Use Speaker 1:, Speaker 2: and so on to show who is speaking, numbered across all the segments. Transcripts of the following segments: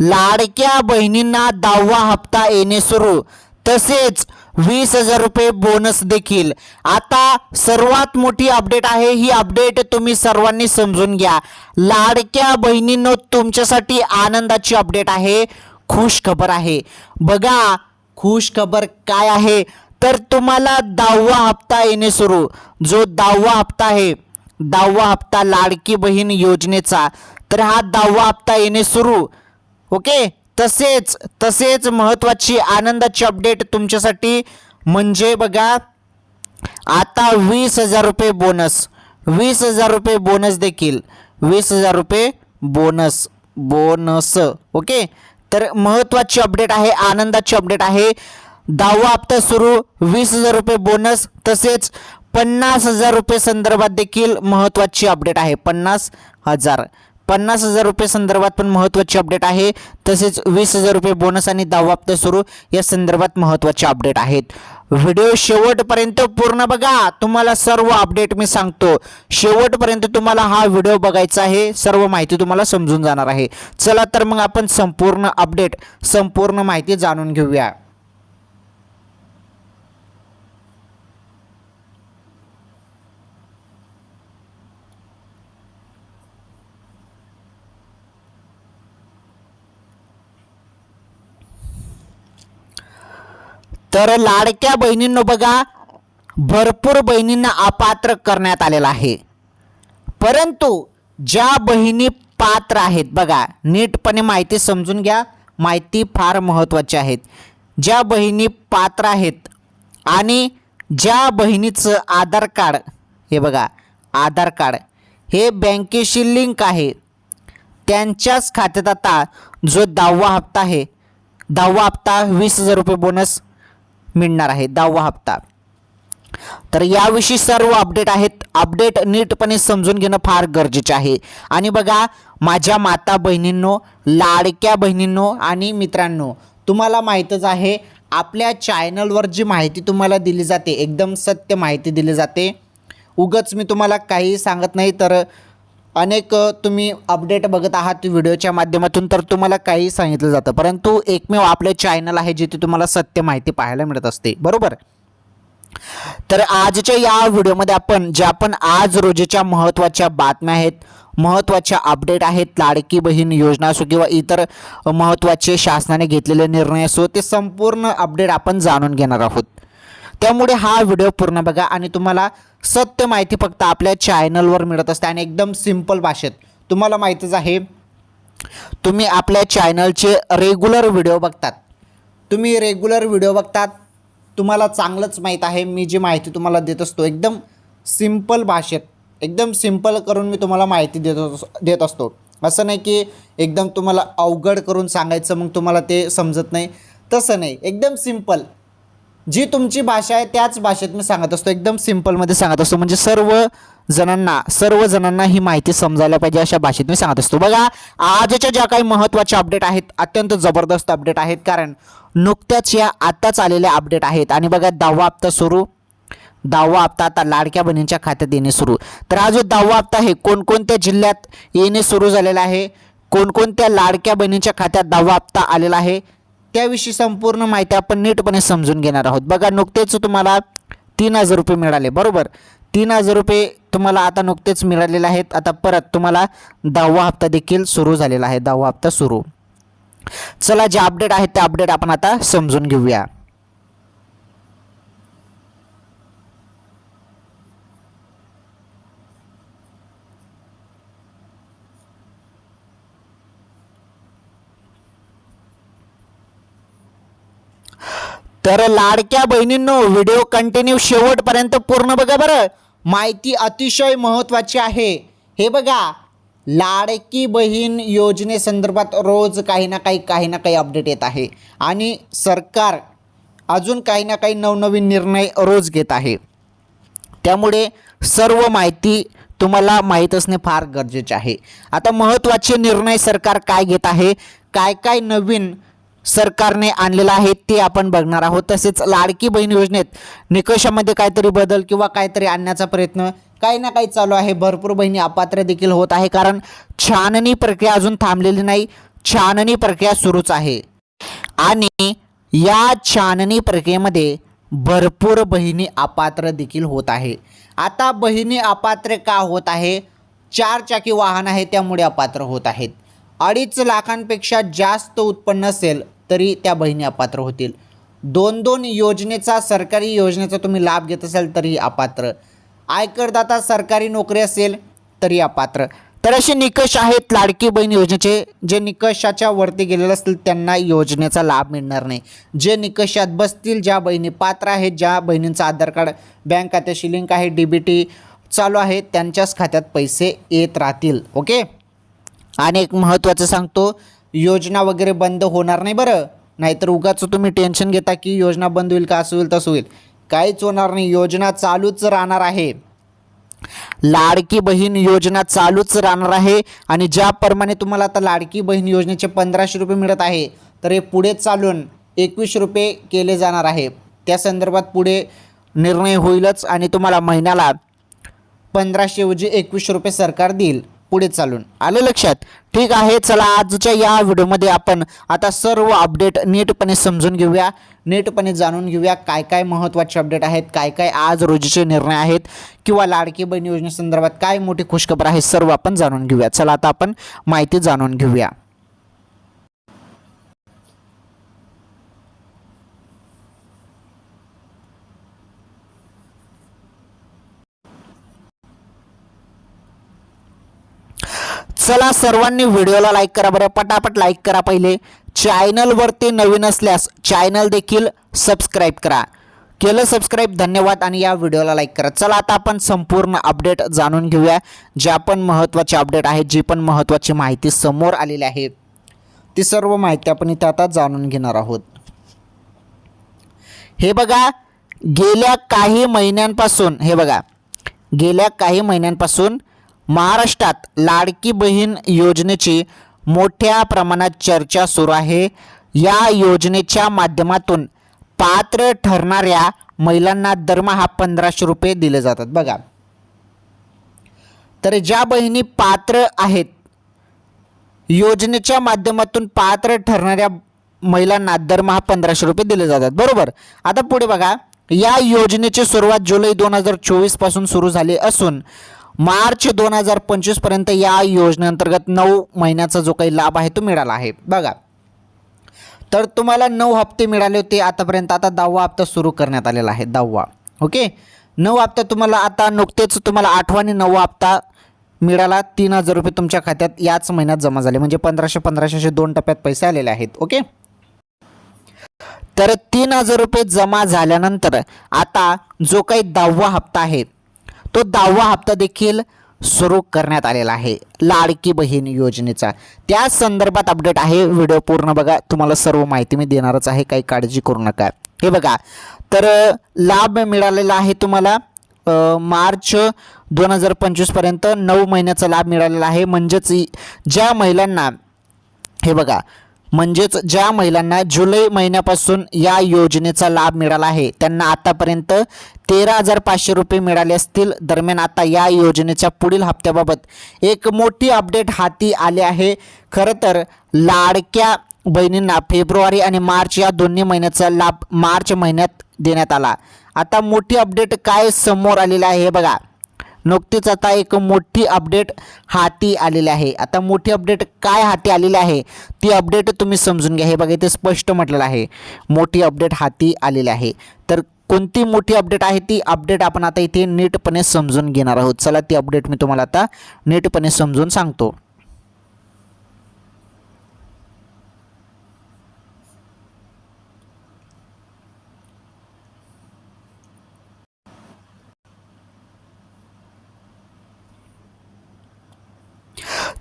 Speaker 1: लाडक्या बहिणींना दहावा हप्ता येणे सुरू. तसेच वीस हजार रुपये बोनस देखील. आता सर्वात मोठी अपडेट आहे ही अपडेट तुम्ही सर्वांनी समजून घ्या. लाडक्या बहिणींनो तुमच्यासाठी आनंदाची अपडेट आहे. खुश खबर आहे. बघा खुश खबर काय आहे? तर तुम्हाला दहावा हप्ता येणे सुरू. जो दहावा हप्ता आहे दहावा हप्ता लाडकी बहीण योजनेचा तर हा दहावा हप्ता येणे सुरू. ओके? तसेच तसेच महत्त्वाची आनंदाची अपडेट तुमच्यासाठी म्हणजे बघा आता वीस हजार रुपये बोनस वीस हजार रुपये बोनस देखील. वीस हजार रुपये बोनस बोनस ओके? तर महत्त्वाची अपडेट आहे आनंदाची अपडेट आहे. दहावा हप्ता सुरू वीस हजार रुपये बोनस तसेच पन्नास हजार रुपये संदर्भात देखील महत्त्वाची अपडेट आहे. पन्नास हजार. पन्नास हजार रुपये संदर्भात पण महत्त्वाची अपडेट आहे. तसेच वीस हजार रुपये बोनस आणि दहावा हप्ता सुरू या संदर्भात महत्त्वाचे अपडेट आहेत. व्हिडिओ शेवटपर्यंत पूर्ण बघा. तुम्हाला सर्व अपडेट मी सांगतो. शेवटपर्यंत तुम्हाला हा व्हिडिओ बघायचा आहे. सर्व माहिती तुम्हाला समजून जाणार आहे. चला तर मग आपण संपूर्ण अपडेट संपूर्ण माहिती जाणून घेऊया. तर लाडक्या बहिणींनो बघा भरपूर बहिणींना अपात्र करण्यात आलेला आहे. परंतु ज्या बहिणी पात्र आहेत बघा नीटपणे माहिती समजून घ्या. माहिती फार महत्त्वाची आहेत. ज्या बहिणी पात्र आहेत आणि ज्या बहिणीचं आधार कार्ड हे बघा आधार कार्ड हे बँकेशी लिंक आहे. त्यांच्याच खात्यात आता जो दहावा हप्ता आहे दहावा हप्ता वीस हजार रुपये बोनस मिळणार आहे. दहावा हप्ता. तर याविषयी सर्व अपडेट आहेत. अपडेट नीटपणे समजून घेणं फार गरजेचे आहे. आणि बघा माझ्या माता बहिणींनो लाडक्या बहिणींनो आणि मित्रांनो तुम्हाला माहीतच आहे आपल्या चॅनलवर जी माहिती तुम्हाला दिली जाते एकदम सत्य माहिती दिली जाते. उगच मी तुम्हाला काही सांगत नाही तर अनेक तुम्ही अपडेट बघत आहात व्हिडिओच्या माध्यमातून तर तुम्हाला काही सांगितलं जातं. परंतु एकमेव आपले चॅनल आहे जिथे तुम्हाला सत्य माहिती पाहायला मिळत असते. बरोबर? तर आजच्या या व्हिडिओमध्ये आपण ज्या पण आज रोजीच्या महत्त्वाच्या बातम्या आहेत महत्त्वाच्या अपडेट आहेत लाडकी बहीण योजना असो किंवा इतर महत्त्वाचे शासनाने घेतलेले निर्णय असो ते संपूर्ण अपडेट आपण जाणून घेणार आहोत. त्यामुळे हा व्हिडिओ पूर्ण बघा आणि तुम्हाला सत्य माहिती फक्त आपल्या चॅनलवर मिळत असते आणि एकदम सिंपल भाषेत. तुम्हाला माहीतच आहे तुम्ही आपल्या चॅनलचे रेग्युलर व्हिडिओ बघतात. तुम्ही रेग्युलर व्हिडिओ बघतात तुम्हाला चांगलंच माहीत आहे. मी जी माहिती तुम्हाला देत असतो एकदम सिंपल भाषेत एकदम सिंपल करून मी तुम्हाला माहिती देत देत असतो. असं नाही की एकदम तुम्हाला अवघड करून सांगायचं मग तुम्हाला ते समजत नाही. तसं नाही. एकदम सिंपल जी तुमची भाषा आहे त्याच भाषेत मी सांगत असतो. एकदम सिम्पलमध्ये सांगत असतो. म्हणजे सर्व जणांना सर्व जणांना ही माहिती समजायला पाहिजे अशा भाषेत मी सांगत असतो. बघा आजच्या ज्या काही महत्त्वाच्या अपडेट आहेत अत्यंत जबरदस्त अपडेट आहेत. कारण नुकत्याच या आत्ताच आलेल्या अपडेट आहेत. आणि बघा दहावा हप्ता सुरू. दहावा हप्ता आता लाडक्या बहिणींच्या खात्यात येणे सुरू. तर हा जो दहावा हप्ता आहे कोणकोणत्या जिल्ह्यात येणे सुरू झालेला आहे? कोणकोणत्या लाडक्या बहिणींच्या खात्यात दहावा हप्ता आलेला आहे? त्याविषयी संपूर्ण माहिती आपण नीटपणे समजून घेणार आहोत. बघा नुकतेच तुम्हाला तीन हजार रुपये मिळाले बरोबर? तीन हजार रुपये तुम्हाला आता नुकतेच मिळालेले आहेत. आता परत तुम्हाला दहावा हप्ता देखील सुरू झालेला आहे. दहावा हप्ता सुरू. चला जे अपडेट आहेत ते अपडेट आपण आता समजून घेऊया. तर लाडक्या बहिणींनो व्हिडिओ कंटिन्यू शेवटपर्यंत पूर्ण बघा बरं. माहिती अतिशय महत्त्वाची आहे. हे बघा लाडकी बहीण योजनेसंदर्भात रोज काही ना काही काही ना काही अपडेट येत आहे. आणि सरकार अजून काही ना काही नवनवीन निर्णय रोज घेत आहे. त्यामुळे सर्व माहिती तुम्हाला माहीत असणे फार गरजेचे आहे. आता महत्त्वाचे निर्णय सरकार काय घेत आहे? काय काय नवीन सरकारने आणलेलं आहे ते आपण बघणार आहोत. तसेच लाडकी बहीण योजनेत निकषामध्ये काहीतरी बदल किंवा काहीतरी आणण्याचा प्रयत्न काही ना काही चालू आहे. भरपूर बहिणी अपात्र देखील होत आहे कारण छाननी प्रक्रिया अजून थांबलेली नाही. छाननी प्रक्रिया सुरूच आहे. आणि या छाननी प्रक्रियेमध्ये भरपूर बहिणी अपात्र देखील होत आहे. आता बहिणी अपात्र का होत आहे? चार चाकी वाहन आहे त्यामुळे अपात्र होत आहेत. अडीच लाखांपेक्षा जास्त उत्पन्न असेल तरी त्या बहिणी अपात्र होतील. दोन दोन योजनेचा सरकारी योजनेचा तुम्ही लाभ घेत असाल तरी अपात्र. आयकरदाता सरकारी नोकरी असेल तरी अपात्र. तर असे निकष आहेत लाडकी बहीण योजनेचे जे निकषाच्या वरती गेलेले असतील त्यांना योजनेचा लाभ मिळणार नाही. जे निकषात बसतील ज्या बहिणी पात्र आहेत ज्या बहिणींचं आधार कार्ड बँक खात्याशी लिंक आहे डी बी टी चालू आहे त्यांच्याच खात्यात पैसे येत राहतील. ओके? आणि एक महत्त्वाचं सांगतो योजना वगैरे बंद होणार नाही बरं. नाहीतर उगाच तुम्ही टेन्शन घेता की योजना बंद होईल का असं होईल तसं होईल. काहीच होणार नाही. योजना चालूच राहणार आहे. लाडकी बहीण योजना चालूच राहणार आहे. आणि ज्याप्रमाणे तुम्हाला आता लाडकी बहीण योजनेचे पंधराशे रुपये मिळत आहे तर हे पुढे चालून एकवीस रुपये केले जाणार आहे. त्या संदर्भात पुढे निर्णय होईलच आणि तुम्हाला महिन्याला पंधराशे ऐवजी रुपये सरकार देईल. पुढे चालून. आलं लक्षात? ठीक आहे चला आजच्या या व्हिडिओमध्ये आपण आता सर्व अपडेट नीटपणे समजून घेऊया. नीटपणे जाणून घेऊया काय काय महत्त्वाचे अपडेट आहेत काय काय आज रोजीचे निर्णय आहेत किंवा लाडकी बहीण योजनेसंदर्भात काय मोठी खुशखबर आहे सर्व आपण जाणून घेऊया. चला आता आपण माहिती जाणून घेऊया. चला सर्वांनी व्हिडिओला लाईक करा बरं. पटापट लाईक करा पहिले. चॅनलवरती नवीन असल्यास चॅनल देखील सबस्क्राईब करा. केलं सबस्क्राईब धन्यवाद. आणि या व्हिडिओला लाईक करा. चला आता आपण संपूर्ण अपडेट जाणून घेऊया. ज्या पण महत्त्वाचे अपडेट आहेत जी पण महत्त्वाची माहिती समोर आलेली आहे ती सर्व माहिती आपण इथे आता जाणून घेणार आहोत. हे बघा गेल्या काही महिन्यांपासून हे बघा गेल्या काही महिन्यांपासून महाराष्ट्रात लाडकी बहीण योजनेची मोठ्या प्रमाणात चर्चा सुरू आहे. या योजनेच्या माध्यमातून पात्र ठरणाऱ्या महिलांना दरमहा पंधराशे रुपये दिले जातात. बघा. तर ज्या बहिणी पात्र आहेत योजनेच्या माध्यमातून पात्र ठरणाऱ्या महिलांना दरमहा पंधराशे रुपये दिले जातात. बरोबर? आता पुढे बघा. या योजनेची सुरुवात जुलै दोन हजार चोवीसपासून सुरू झाली असून मार्च दोन हजार पंचवीसपर्यंत या योजनेअंतर्गत नऊ महिन्याचा जो काही लाभ आहे तो मिळाला आहे. बघा. तर तुम्हाला नऊ हप्ते मिळाले होते आतापर्यंत. आता दहावा हप्ता सुरू करण्यात आलेला आहे. दहावा. ओके? नऊ हप्ता तुम्हाला आता नुकतेच तुम्हाला आठवा आणि नववा हप्ता मिळाला. तीन हजार रुपये तुमच्या खात्यात याच महिन्यात जमा झाले. म्हणजे पंधराशे पंधराशे असे दोन टप्प्यात पैसे आलेले आहेत. ओके? तर तीन हजार रुपये जमा झाल्यानंतर आता जो काही दहावा हप्ता आहे तो दहावा हप्ता देखील सुरू करण्यात आलेला आहे. लाडकी बहीण योजनेचा. त्या संदर्भात अपडेट आहे. व्हिडिओ पूर्ण बघा. तुम्हाला सर्व माहिती मी देणारच आहे. काही काळजी करू नका. हे बघा. तर लाभ मिळालेला आहे तुम्हाला मार्च दोन हजार पंचवीसपर्यंत नऊ महिन्याचा लाभ मिळालेला आहे. म्हणजेच ज्या महिलांना हे बघा म्हणजेच ज्या महिलांना जुलै महिन्यापासून या योजनेचा लाभ मिळाला आहे त्यांना आतापर्यंत तेरा हजार पाचशे रुपये मिळाले असतील. दरम्यान आता या योजनेच्या पुढील हप्त्याबाबत एक मोठी अपडेट हाती आली आहे. खरं तर लाडक्या बहिणींना फेब्रुवारी आणि मार्च या दोन्ही महिन्याचा लाभ मार्च महिन्यात देण्यात आला. आता मोठी अपडेट काय समोर आलेली आहे हे बघा. नुकतीच आता एक मोठी अपडेट हाती आलेली आहे. आता मोठी अपडेट काय हाती आलेली आहे? ती अपडेट तुम्ही समजून घ्या. हे बघा इथे स्पष्ट म्हटलेलं आहे. मोठी अपडेट हाती आलेली आहे. तर कोणती मोठी अपडेट आहे? ती अपडेट आपण आता इथे नीटपणे समजून घेणार आहोत. चला ती अपडेट मी तुम्हाला आता नीटपणे समजून सांगतो.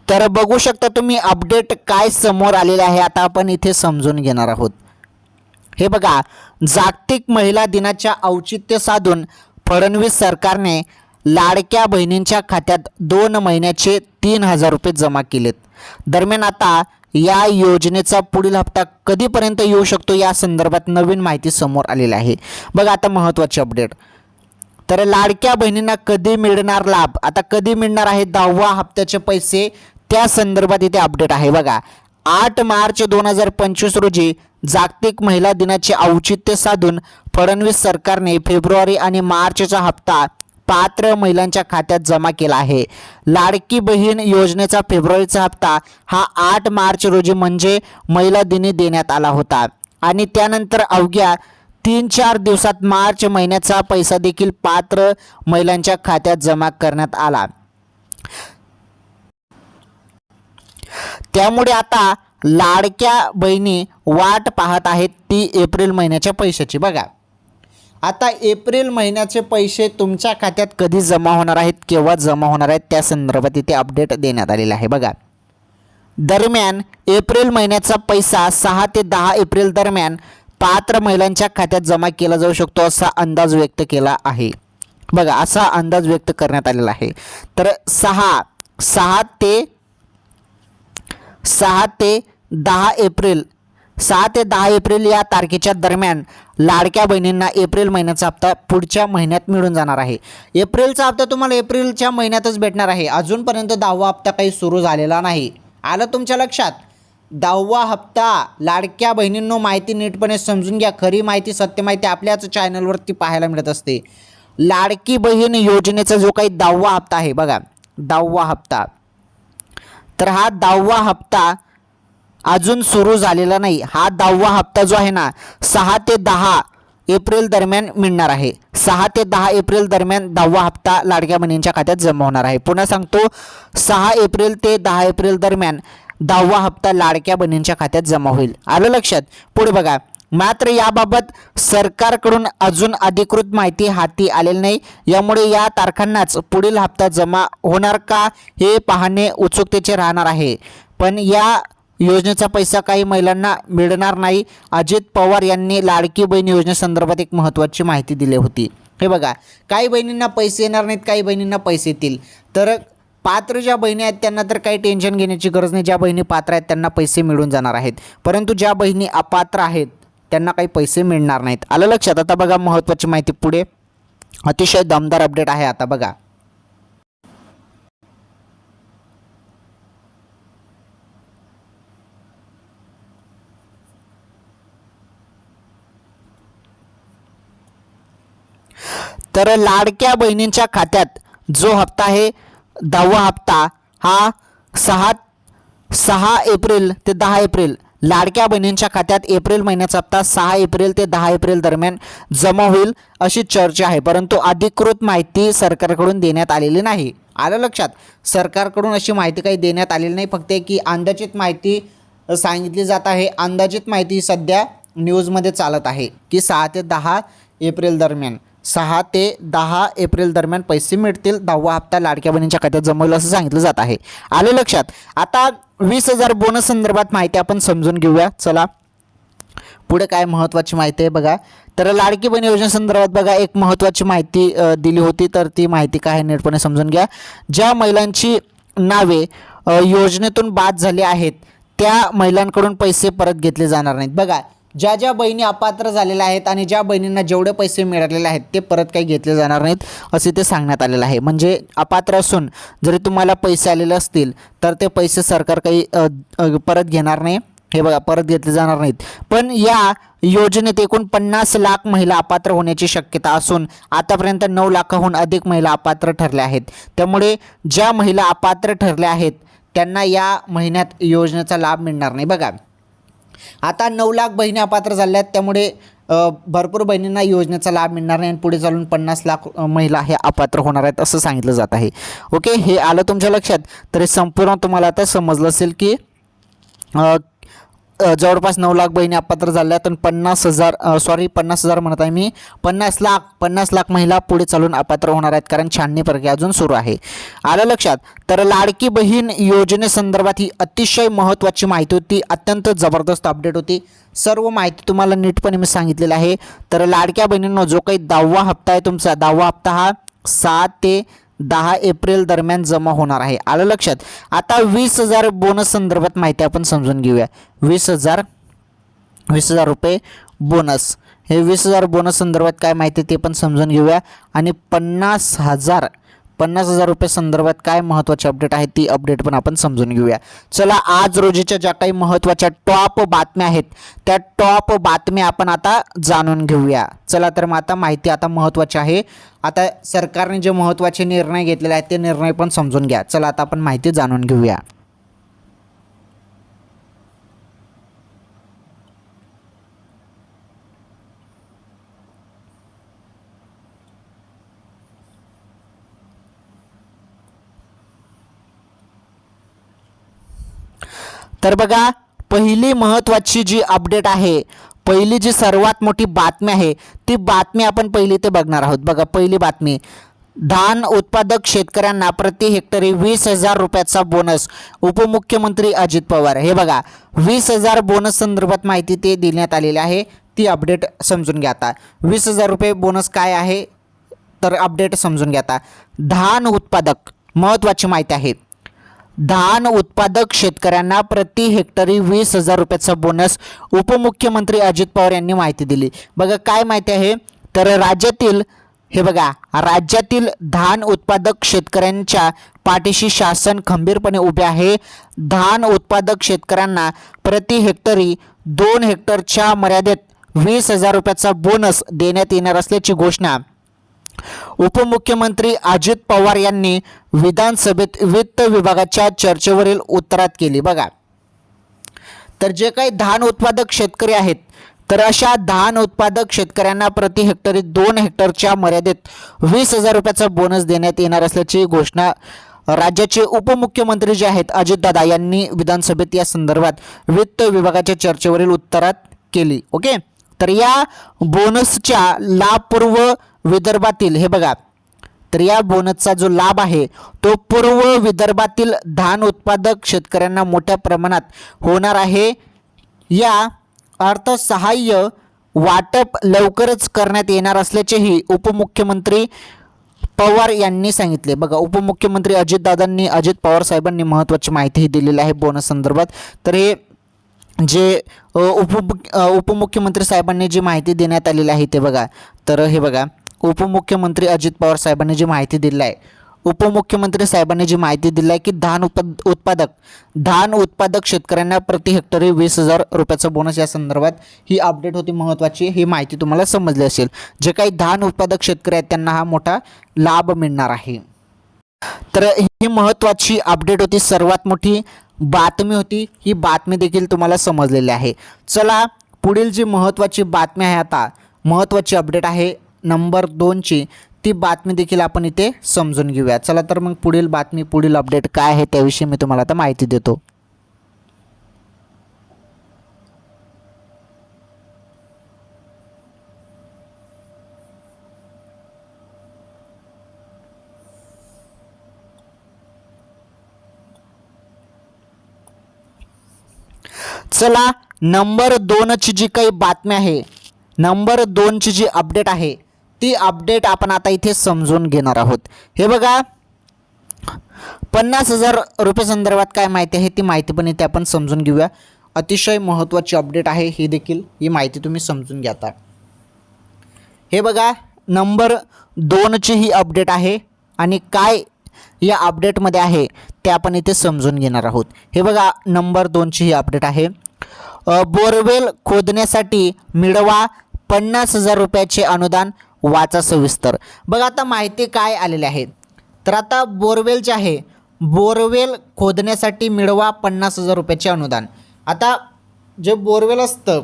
Speaker 1: तर बघू शकता तुम्ही अपडेट काय समोर आलेले आहे. आता आपण इथे समजून घेणार आहोत. हे बघा जागतिक महिला दिनाच्या औचित्य साधून फडणवीस सरकारने लाडक्या बहिणींच्या खात्यात दोन महिन्याचे तीन हजार रुपये जमा केलेत. दरम्यान आता या योजनेचा पुढील हप्ता कधीपर्यंत येऊ शकतो या संदर्भात नवीन माहिती समोर आलेली आहे. बघा आता महत्त्वाची अपडेट. तर लाडक्या बहिणींना कधी मिळणार लाभ? आता कधी मिळणार आहे? दहावा हप्त्याचे पैसे त्या संदर्भात इथे अपडेट आहे. बघा आठ मार्च दोन हजार पंचवीस रोजी जागतिक महिला दिनाचे औचित्य साधून फडणवीस सरकारने फेब्रुवारी आणि मार्चचा हप्ता पात्र महिलांच्या खात्यात जमा केला आहे. लाडकी बहीण योजनेचा फेब्रुवारीचा हप्ता हा आठ मार्च रोजी म्हणजे महिला दिनी देण्यात आला होता. आणि त्यानंतर अवघ्या तीन चार दिवसात मार्च महिन्याचा पैसा देखील पात्र महिलांच्या खात्यात जमा करण्यात आला. त्यामुळे आता लाडक्या बहिणी वाट पाहत आहेत ती एप्रिल महिन्याच्या पैशाची. बघा. आता एप्रिल महिन्याचे पैसे तुमच्या खात्यात कधी जमा होणार आहेत केव्हा जमा होणार आहेत त्या संदर्भात इथे अपडेट देण्यात आलेला आहे. बघा. दरम्यान एप्रिल महिन्याचा पैसा सहा ते दहा एप्रिल दरम्यान पात्र महिलांच्या खात्यात जमा केला जाऊ शकतो असा अंदाज व्यक्त केला आहे. बघा असा अंदाज व्यक्त करण्यात आलेला आहे. तर सहा सहा ते सहा ते दहा एप्रिल. सहा ते दहा एप्रिल या तारखेच्या दरम्यान लाडक्या बहिणींना एप्रिल महिन्याचा हप्ता पुढच्या महिन्यात मिळून जाणार आहे. एप्रिलचा हप्ता तुम्हाला एप्रिलच्या महिन्यातच भेटणार आहे. अजूनपर्यंत दहावा हप्ता काही सुरू झालेला नाही. आलं तुमच्या लक्षात? दहावा हप्ता लाडक्या बहिणींनो माहिती नीटपणे समजून घ्या. खरी माहिती सत्य माहिती आपल्याच चॅनलवरती पाहायला मिळत असते. लाडकी बहीण योजनेचा जो काही दहावा हप्ता आहे बघा. दहावा हप्ता. तर हा दहावा हप्ता अजून सुरू झालेला नाही. हा दहावा हप्ता जो आहे ना सहा ते दहा एप्रिल दरम्यान मिळणार आहे. सहा ते दहा एप्रिल दरम्यान दहावा हप्ता लाडक्या बहिणींच्या खात्यात जमा होणार आहे. पुन्हा सांगतो सहा एप्रिल ते दहा एप्रिल दरम्यान दहावा हप्ता लाडक्या बहिणींच्या खात्यात जमा होईल. आलं लक्षात? पुढे बघा. मात्र याबाबत सरकारकडून अजून अधिकृत माहिती हाती आलेली नाही. यामुळे या तारखांनाच पुढील हप्ता जमा होणार का हे पाहणे उत्सुकतेचे राहणार आहे. पण या योजनेचा पैसा काही महिलांना मिळणार नाही. अजित पवार यांनी लाडकी बहीण योजनेसंदर्भात एक महत्त्वाची माहिती दिली होती. हे बघा काही बहिणींना पैसे येणार नाहीत काही बहिणींना पैसे येतील. तर पात्र ज्या बहिणी आहेत त्यांना तर काही टेन्शन घेण्याची गरज नाही. ज्या बहिणी पात्र आहेत त्यांना पैसे मिळून जाणार आहेत. परंतु ज्या बहिणी अपात्र आहेत त्यांना काही पैसे मिळणार नाहीत. आलं लक्षात? आता बघा महत्त्वाची माहिती पुढे. अतिशय दमदार अपडेट आहे आता बघा. तर लाडक्या बहिणींच्या खात्यात जो हप्ता आहे दहावा हप्ता हा सहा सहा एप्रिल ते दहा एप्रिल लाडक्या बहिणींच्या खात्यात एप्रिल महिन्याचा हप्ता सहा एप्रिल ते दहा एप्रिल दरम्यान जमा होईल अशी चर्चा आहे. परंतु अधिकृत माहिती सरकारकडून देण्यात आलेली नाही. आलं लक्षात? सरकारकडून अशी माहिती काही देण्यात आलेली नाही. फक्त की अंदाजित माहिती सांगितली जात आहे. अंदाजित माहिती सध्या न्यूजमध्ये चालत आहे की सहा ते दहा एप्रिल दरम्यान. सहा ते दहा एप्रिल दरम्यान पैसे मिळतील. दहावा हप्ता लाडक्या बहिणींच्या खात्यात जमवलं असं सांगितलं जात आहे. आलं लक्षात? आता वीस हजार बोनस संदर्भात माहिती आपण समजून घेऊया. चला. पुढे काय महत्त्वाची माहिती आहे बघा. तर लाडकी बहीण योजनेसंदर्भात बघा एक महत्त्वाची माहिती दिली होती. तर ती माहिती काय नीटपणे समजून घ्या. ज्या महिलांची नावे योजनेतून बाद झाली आहेत त्या महिलांकडून पैसे परत घेतले जाणार नाहीत. बघा ज्या ज्या बहिणी अपात्र झालेल्या आहेत आणि ज्या बहिणींना जेवढे पैसे मिळालेले आहेत ते परत काही घेतले जाणार नाहीत असे ते सांगण्यात आलेलं आहे. म्हणजे अपात्र असून जरी तुम्हाला पैसे आलेले असतील तर ते पैसे सरकार काही परत घेणार नाही. हे बघा परत घेतले जाणार नाहीत. पण या योजनेत एकूण पन्नास लाख महिला अपात्र होण्याची शक्यता असून आतापर्यंत नऊ लाखाहून अधिक महिला अपात्र ठरल्या आहेत. त्यामुळे ज्या महिला अपात्र ठरल्या आहेत त्यांना या महिन्यात योजनेचा लाभ मिळणार नाही. बघा आता नऊ लाख बहिणी अपात्र झाल्या आहेत त्यामुळे भरपूर बहिणींना योजनेचा लाभ मिळणार नाही आणि पुढे चालून पन्नास लाख महिला हे अपात्र होणार आहेत असं सांगितलं जात आहे. ओके हे आलं तुमच्या लक्षात. तरी संपूर्ण तुम्हाला आता समजलं असेल की जवळपास नऊ लाख बहिणी अपात्र झाल्या तर पन्नास हजार सॉरी पन्नास हजार म्हणत आहे मी. पन्नास लाख पन्नास लाख महिला पुढे चालून अपात्र होणार आहेत. कारण छाननी प्रक्रिया अजून सुरू आहे. आलं लक्षात? तर लाडकी बहीण योजनेसंदर्भात ही अतिशय महत्त्वाची माहिती होती. अत्यंत जबरदस्त अपडेट होती. सर्व माहिती तुम्हाला नीटपणे मी सांगितलेलं आहे. तर लाडक्या बहिणींना जो काही दहावा हप्ता आहे तुमचा दहावा हप्ता हा सात ते दहा एप्रिल दरम्यान जमा होणार आहे. आलं लक्षात? आता वीस हजार बोनस संदर्भात माहिती आपण समजून घेऊया. वीस हजार वीस हजार रुपये बोनस हे वीस हजार बोनस संदर्भात काय माहिती ते पण समजून घेऊया. आणि पन्नास हजार पन्नास हजार रुपये संदर्भात काय महत्त्वाची अपडेट आहे ती अपडेट पण आपण समजून घेऊया. चला आज रोजीच्या ज्या काही महत्त्वाच्या टॉप बातम्या आहेत त्या टॉप बातम्या आपण आता जाणून घेऊया. चला तर मग आता माहिती आता महत्त्वाची आहे. आता सरकारने जे महत्त्वाचे निर्णय घेतलेले आहेत ते निर्णय पण समजून घ्या. चला आता आपण माहिती जाणून घेऊया. तर बघा पहिली महत्त्वाची जी अपडेट आहे पहिली जी सर्वात मोठी बातमी आहे ती बातमी आपण पहिली ते बघणार आहोत. बघा पहिली बातमी. धान उत्पादक शेतकऱ्यांना प्रति हेक्टरी वीस हजार रुपयाचा बोनस उपमुख्यमंत्री अजित पवार. हे बघा वीस हजार बोनस संदर्भात माहिती ते देण्यात आलेली आहे. ती अपडेट समजून घ्या आता. वीस हजार रुपये बोनस काय आहे? तर अपडेट समजून घ्या आता. धान उत्पादक. महत्त्वाची माहिती आहे. धान उत्पादक शेतकऱ्यांना प्रति हेक्टरी वीस हजार रुपयाचा बोनस उपमुख्यमंत्री अजित पवार यांनी माहिती दिली. बघा काय माहिती आहे? तर राज्यातील हे बघा राज्यातील धान उत्पादक शेतकऱ्यांच्या पाठीशी शासन खंबीरपणे उभे आहे. धान उत्पादक शेतकऱ्यांना प्रति हेक्टरी दोन हेक्टरच्या मर्यादेत वीस हजार रुपयाचा बोनस देण्यात येणार असल्याची घोषणा उपमुख्यमंत्री अजित पवार यांनी विधानसभेत वित्त विभागाच्या चर्चेवरील उत्तरात केली. बघा. तर जे काही धान उत्पादक शेतकरी आहेत तर अशा धान उत्पादक शेतकऱ्यांना प्रति हेक्टरी दोन हेक्टरच्या मर्यादेत वीस हजार रुपयाचा बोनस देण्यात येणार असल्याची घोषणा राज्याचे उपमुख्यमंत्री जे आहेत अजितदादा यांनी विधानसभेत या संदर्भात वित्त विभागाच्या चर्चेवरील उत्तरात केली. ओके? तर या बोनसच्या लाभपूर्व विदर्भातील हे बघा तर या बोनसचा जो लाभ आहे तो पूर्व विदर्भातील धान उत्पादक शेतकऱ्यांना मोठ्या प्रमाणात होणार आहे. या अर्थसहाय्य वाटप लवकरच करण्यात येणार असल्याचेही उपमुख्यमंत्री पवार यांनी सांगितले. बघा उपमुख्यमंत्री अजितदादांनी अजित पवार साहेबांनी महत्त्वाची माहितीही दिलेली आहे बोनस संदर्भात. तर हे जे उप उपमुख्यमंत्री साहेबांनी जी माहिती देण्यात आलेली आहे ते बघा. तर हे बघा उपमुख्यमंत्री अजित पवार साहेबांनी जी माहिती दिली आहे. उपमुख्यमंत्री साहेबांनी जी माहिती दिली आहे की धान उत्पाद उत्पादक धान उत्पादक शेतकऱ्यांना प्रति हेक्टरी वीस हजार रुपयाचा बोनस या संदर्भात ही अपडेट होती महत्त्वाची ही माहिती तुम्हाला समजली असेल. जे काही धान उत्पादक शेतकरी आहेत त्यांना हा मोठा लाभ मिळणार आहे. तर ही महत्त्वाची अपडेट होती सर्वात मोठी बातमी होती ही बातमी देखील तुम्हाला समजलेली आहे. चला पुढील जी महत्त्वाची बातमी आहे आता महत्त्वाची अपडेट आहे नंबर दोनची ती बातमी देखील आपण इथे समजून घेऊया. चला तर मग पुढील बातमी पुढील अपडेट काय आहे त्याविषयी मी तुम्हाला आता माहिती देतो. चला नंबर दोनची जी काही बातमी आहे नंबर दोनची जी अपडेट आहे ती अपडेट आपण आता इथे समजून घेणार आहोत. हे बघा पन्नास हजार रुपये संदर्भात काय माहिती आहे ती माहिती पण इथे आपण समजून घेऊया. अतिशय महत्त्वाची अपडेट आहे ही देखील ही माहिती तुम्ही समजून घ्या आता. हे बघा नंबर दोनची ही अपडेट आहे आणि काय या अपडेटमध्ये आहे ते आपण इथे समजून घेणार आहोत. हे बघा नंबर दोनची ही अपडेट आहे. बोरवेल खोदण्यासाठी मिळवा पन्नास हजार रुपयाचे अनुदान वाचा सविस्तर. बघा आता माहिती काय आलेली आहे? तर आता बोरवेल जे आहे बोरवेल खोदण्यासाठी मिळवा पन्नास हजार रुपयाचे अनुदान. आता जे बोरवेल असतं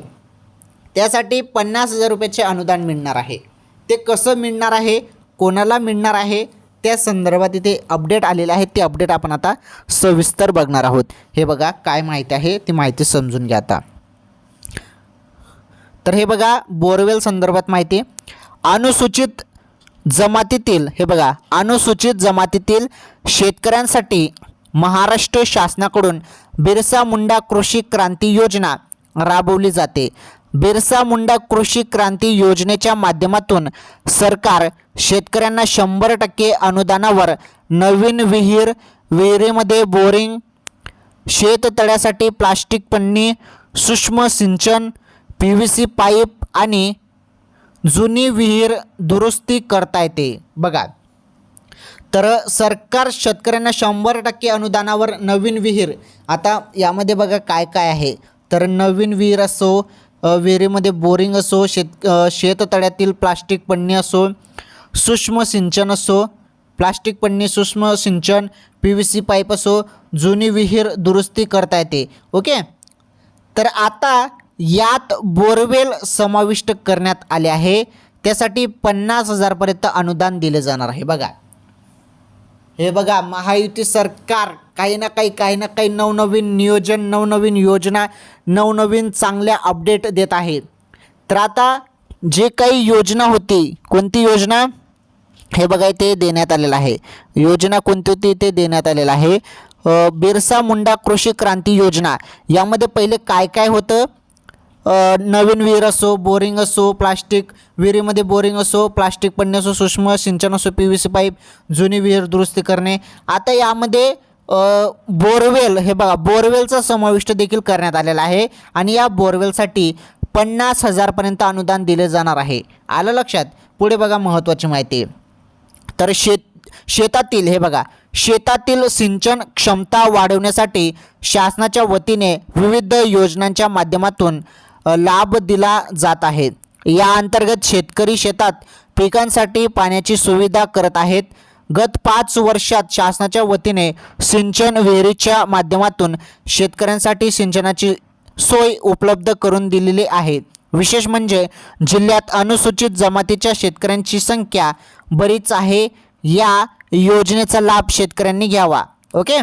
Speaker 1: त्यासाठी पन्नास हजार रुपयाचे अनुदान मिळणार आहे. ते कसं मिळणार आहे? कोणाला मिळणार आहे? त्या संदर्भात इथे अपडेट आलेले आहे. ते अपडेट आपण आता सविस्तर बघणार आहोत. हे बघा काय माहिती आहे? ती माहिती समजून घ्या आता. तर हे बघा बोरवेल संदर्भात माहिती अनुसूचित जमातीतील हे बघा अनुसूचित जमातीतील शेतकऱ्यांसाठी महाराष्ट्र शासनाकडून बिरसा मुंडा कृषी क्रांती योजना राबवली जाते. बिरसा मुंडा कृषी क्रांती योजनेच्या माध्यमातून सरकार शेतकऱ्यांना शंभर टक्के अनुदानावर नवीन विहीर विहिरीमध्ये बोरिंग शेततळ्यासाठी प्लास्टिक पन्नी सूक्ष्म सिंचन पी व्ही सी पाईप आणि जुनी विहीर दुरुस्ती करता येते. बघा. तर सरकार शेतकऱ्यांना शंभर टक्के अनुदानावर नवीन विहीर. आता यामध्ये बघा काय काय आहे. तर नवीन विहीर असो विहिरीमध्ये बोरिंग असो शेत शेततळ्यातील प्लास्टिक पन्नी असो सूक्ष्म सिंचन असो प्लास्टिक पन्नी सूक्ष्म सिंचन पी व्ही सी पाईप असो जुनी विहीर दुरुस्ती करता येते. ओके? तर आता यात बोरवेल समाविष्ट करण्यात आले आहे. त्यासाठी पन्नास हजारपर्यंत अनुदान दिले जाणार आहे. बघा. हे बघा महायुती सरकार काही ना काही काही ना काही नवनवीन नियोजन नवनवीन योजना नवनवीन चांगल्या अपडेट देत आहे. तर आता जे काही योजना होती कोणती योजना? हे बघा ते देण्यात आलेलं आहे. योजना कोणती होती? ते देण्यात आलेलं आहे. बिरसा मुंडा कृषी क्रांती योजना. यामध्ये पहिले काय काय होतं? नवीन विहीर असो बोरिंग असो प्लास्टिक विहिरीमध्ये बोरिंग असो प्लास्टिक पडणे असो सूक्ष्म सिंचन असो पी व्ही सी पाईप जुनी विहीर दुरुस्ती करणे. आता यामध्ये बोरवेल हे बघा बोरवेलचा समाविष्ट देखील करण्यात आलेला आहे आणि या बोरवेलसाठी पन्नास हजारपर्यंत अनुदान दिले जाणार आहे. आलं लक्षात? पुढे बघा महत्त्वाची माहिती. तर शेत शेतातील हे बघा शेतातील सिंचन क्षमता वाढवण्यासाठी शासनाच्या वतीने विविध योजनांच्या माध्यमातून लाभ दिला जात आहे. या अंतर्गत शेतकरी शेतात पिकांसाठी पाण्याची सुविधा करत आहेत. गत पाच वर्षात शासनाच्या वतीने सिंचन विहिरीच्या माध्यमातून शेतकऱ्यांसाठी सिंचनाची सोय उपलब्ध करून दिलेली आहे. विशेष म्हणजे जिल्ह्यात अनुसूचित जमातीच्या शेतकऱ्यांची संख्या बरीच आहे. या योजनेचा लाभ शेतकऱ्यांनी घ्यावा. ओके?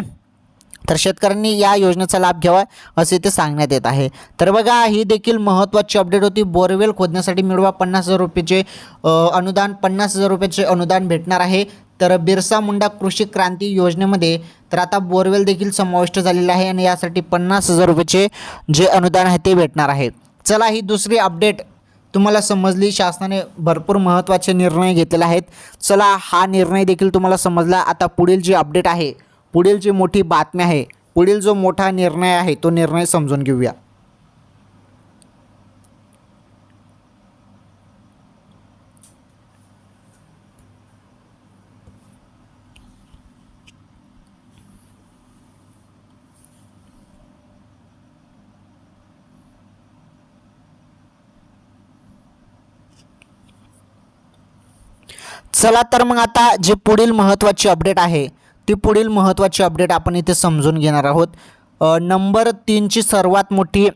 Speaker 1: तर शेतकऱ्यांनी या योजनेचा लाभ घ्यावा असे ते सांगण्यात येत आहे. तर बघा ही देखील महत्त्वाची अपडेट होती. बोरवेल खोदण्यासाठी मिळवा पन्नास हजार रुपयेचे अनुदान पन्नास हजार रुपयाचे अनुदान भेटणार आहे. तर बिरसा मुंडा कृषी क्रांती योजनेमध्ये तर आता बोरवेल देखील समाविष्ट झालेलं आहे आणि यासाठी पन्नास हजार रुपयेचे जे अनुदान आहे ते भेटणार आहे. चला ही दुसरी अपडेट तुम्हाला समजली. शासनाने भरपूर महत्त्वाचे निर्णय घेतलेले आहेत. चला हा निर्णय देखील तुम्हाला समजला. आता पुढील जी अपडेट आहे पुढील जी मोठी बातमी आहे पुढील जो मोठा निर्णय आहे तो निर्णय समजून घेऊया. चला तर मग आता जी पुढील महत्त्वाची अपडेट आहे ती पुढील महत्त्वाची अपडेट आपण इथे समजून घेणार आहोत. नंबर तीनची सर्वात मोठी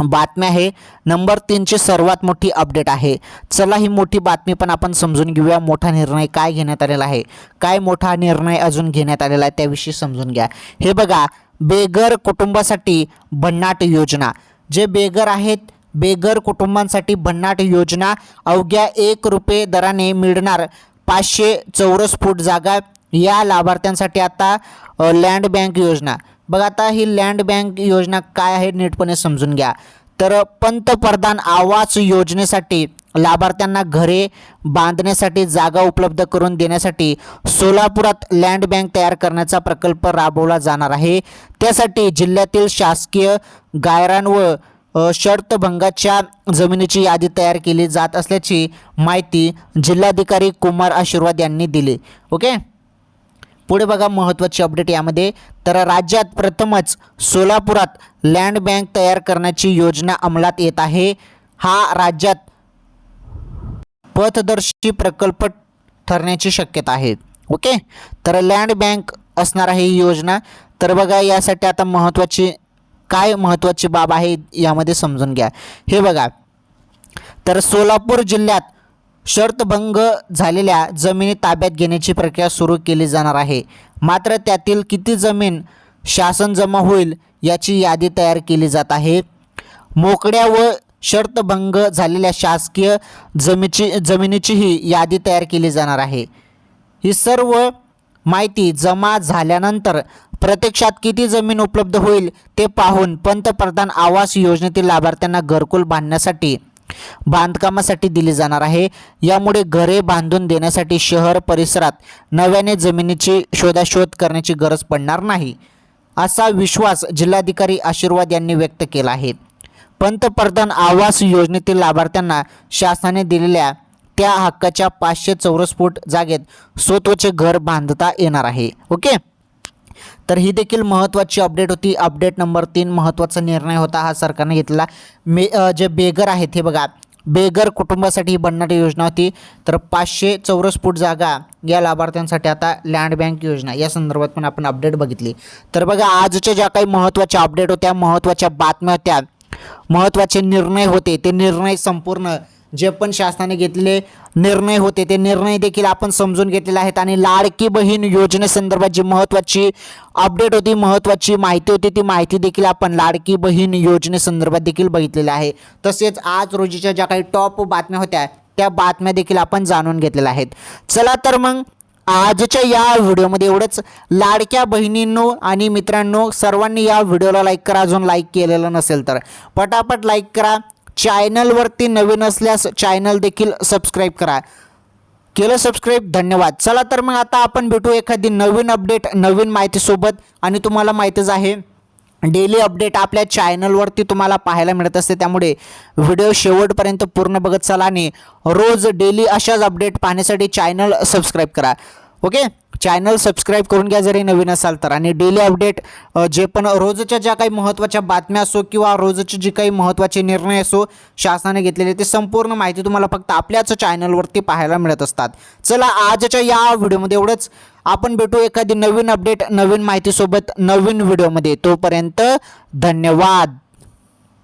Speaker 1: बातमी आहे. नंबर तीनची सर्वात मोठी अपडेट आहे. चला ही मोठी बातमी पण आपण समजून घेऊया. मोठा निर्णय काय घेण्यात आलेला आहे? काय मोठा निर्णय अजून घेण्यात आलेला आहे? त्याविषयी समजून घ्या. हे बघा बेघर कुटुंबासाठी भन्नाट योजना. जे बेघर आहेत बेघर कुटुंबांसाठी भन्नाट योजना अवघ्या एक रुपये दराने मिळणार पाचशे चौरस फूट जागा या लाभार्थ्यांसाठी आता लँड बँक योजना. बघा आता ही लँड बँक योजना काय आहे नीटपणे समजून घ्या. तर पंतप्रधान आवास योजनेसाठी लाभार्थ्यांना घरे बांधण्यासाठी जागा उपलब्ध करून देण्यासाठी सोलापुरात लँड बँक तयार करण्याचा प्रकल्प राबवला जाणार आहे. त्यासाठी जिल्ह्यातील शासकीय गायरान व शर्तभंगाच्या जमिनीची यादी तयार केली जात असल्याची माहिती जिल्हाधिकारी कुमार आशीर्वाद यांनी दिली. ओके? पुढे बघा महत्त्वाची अपडेट यामध्ये. तर राज्यात प्रथमच सोलापुरात लँड बँक तयार करण्याची योजना अंमलात येत आहे. हा राज्यात पथदर्शी प्रकल्प ठरण्याची शक्यता आहे. ओके तर लँड बँक असणार आहे ही योजना. तर बघा यासाठी आता महत्त्वाची काय महत्त्वाची बाब आहे यामध्ये समजून घ्या. हे बघा. तर सोलापूर जिल्ह्यात शर्तभंग झालेल्या जमिनी ताब्यात घेण्याची प्रक्रिया सुरू केली जाणार आहे. मात्र त्यातील किती जमीन शासन जमा होईल याची यादी तयार केली जात आहे. मोकड्या व शर्तभंग झालेल्या शासकीय जमीची जमिनीचीही यादी तयार केली जाणार आहे. ही सर्व माहिती जमा झाल्यानंतर प्रत्यक्षात किती जमीन उपलब्ध होईल ते पाहून पंतप्रधान आवास योजनेतील लाभार्थ्यांना घरकुल बांधण्यासाठी बांधकामासाठी दिली जाणार आहे. यामुळे घरे बांधून देण्यासाठी शहर परिसरात नव्याने जमिनीची शोधाशोध करण्याची गरज पडणार नाही असा विश्वास जिल्हाधिकारी आशीर्वाद यांनी व्यक्त केला आहे. पंतप्रधान आवास योजनेतील लाभार्थ्यांना शासनाने दिलेल्या त्या हक्काच्या पाचशे चौरस फूट जागेत स्वतःचे घर बांधता येणार आहे. ओके? तर ही देखील महत्त्वाची अपडेट होती. अपडेट नंबर तीन महत्त्वाचा निर्णय होता. हा सरकारने घेतला मे जे बेगर आहेत हे बघा. बेगर कुटुंबासाठी ही बनणारी योजना होती. तर पाचशे चौरस फूट जागा या लाभार्थ्यांसाठी आता लँड बँक योजना. या संदर्भात पण आपण अपडेट बघितली. तर बघा आजच्या ज्या काही महत्त्वाच्या अपडेट होत्या महत्त्वाच्या बातम्या होत्या महत्त्वाचे निर्णय होते ते निर्णय संपूर्ण जे पण शासनाने घेतलेले निर्णय होते ते निर्णय देखील आपण समजून घेतलेले आहेत. आणि लाडकी बहीण योजनेसंदर्भात जी महत्त्वाची अपडेट होती महत्त्वाची माहिती होती ती माहिती देखील आपण लाडकी बहीण योजनेसंदर्भात देखील बघितलेली आहे. तसेच आज रोजीच्या ज्या काही टॉप बातम्या होत्या त्या बातम्या देखील आपण जाणून घेतलेल्या आहेत. चला तर मग आजच्या या व्हिडिओमध्ये एवढंच. लाडक्या बहिणींनो आणि मित्रांनो सर्वांनी या व्हिडिओला लाईक करा. अजून लाईक केलेलं नसेल तर. पटापट लाईक करा. चॅनलवरती नवीन असल्यास चॅनल देखील सबस्क्राईब करा. केलं सबस्क्राईब धन्यवाद. चला तर मग आता आपण भेटू एखादी नवीन अपडेट नवीन माहितीसोबत. आणि तुम्हाला माहितीच आहे डेली अपडेट आपल्या चॅनलवरती तुम्हाला पाहायला मिळत असते. त्यामुळे व्हिडिओ शेवटपर्यंत पूर्ण बघत चला आणि रोज डेली अशाच अपडेट पाहण्यासाठी चॅनल सबस्क्राईब करा. ओके? चॅनल सबस्क्राईब करून घ्या जरी नवीन असाल तर. आणि डेली अपडेट जे पण रोजच्या ज्या काही महत्त्वाच्या बातम्या असो किंवा रोजचे जे काही महत्त्वाचे निर्णय असो शासनाने घेतलेले ते संपूर्ण माहिती तुम्हाला फक्त आपल्याच चॅनलवरती पाहायला मिळत असतात. चला आजच्या या व्हिडिओमध्ये एवढंच. आपण भेटू एखादी नवीन अपडेट नवीन माहितीसोबत नवीन व्हिडिओमध्ये. तोपर्यंत धन्यवाद.